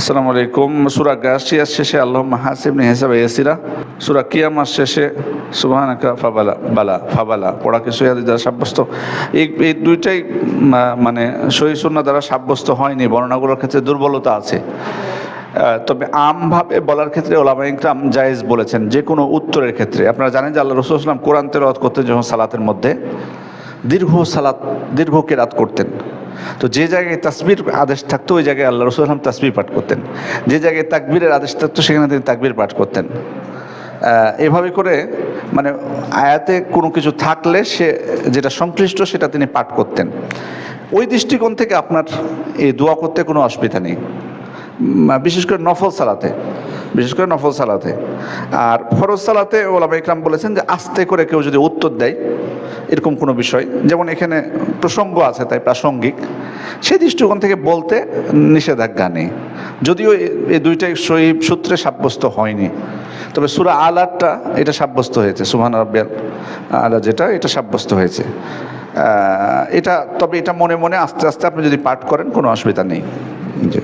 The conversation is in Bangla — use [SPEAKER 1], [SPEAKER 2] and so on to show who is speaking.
[SPEAKER 1] আসসালামু আলাইকুম। সুরা গাছিয়ার শেষে আল্লাহ হাসিবনি হিসাবে ইয়াসিরা। সুরা কিয়ামার শেষে সুবহানাকা ফাবালা, বালা, ফাবালা। পড়া কি সৈয়াদি দ্বারা সাব্যস্ত? এই এই দুইটাই মানে সহি সুন্না দ্বারা সাব্যস্ত হয়নি। বর্ণনাগুলোর ক্ষেত্রে দুর্বলতা আছে। তবে আমভাবে বলার ক্ষেত্রে ওলামা ইকরাম জায়েজ বলেছেন, যে কোনো উত্তরের ক্ষেত্রে। আপনারা জানেন যে আল্লাহ রসুল ইসলাম কোরআন তেলাওয়াত করতেন যখন সালাতের মধ্যে দীর্ঘ সালাত, দীর্ঘ কেরাত করতেন। তো যে জায়গায় তাসবির আদেশ থাকতো, ওই জায়গায় আল্লাহ রসুল আসলাম তাসবির পাঠ করতেন। যে জায়গায় তাকবীরের আদেশ থাকতো, সেখানে তিনি তাকবির পাঠ করতেন। এভাবে করে মানে আয়াতে কোনো কিছু থাকলে সে, যেটা সংশ্লিষ্ট, সেটা তিনি পাঠ করতেন। ওই দৃষ্টিকোণ থেকে আপনার এই দোয়া করতে কোনো অসুবিধা নেই। বিশেষ করে নফল সালাতে। বিশেষ করে নফল সালাতে। আর ফরজ সালাতে ওলামা ইকরাম বলেছেন যে আস্তে করে কেউ যদি উত্তর দেয়, এরকম কোনো বিষয়। যেমন এখানে প্রসঙ্গ আছে, তাই প্রাসঙ্গিক। সেই দৃষ্টিকোণ থেকে বলতে নিষেধাজ্ঞা নেই। যদিও এই দুইটাই সহি সূত্রে সাব্যস্ত হয়নি। তবে সুরা আলারটা এটা সাব্যস্ত হয়েছে সুহান রব্বিয়াল আলা যেটা, এটা সাব্যস্ত হয়েছে। এটা, তবে এটা মনে মনে আস্তে আস্তে আপনি যদি পাঠ করেন, কোনো অসুবিধা নেই। জি।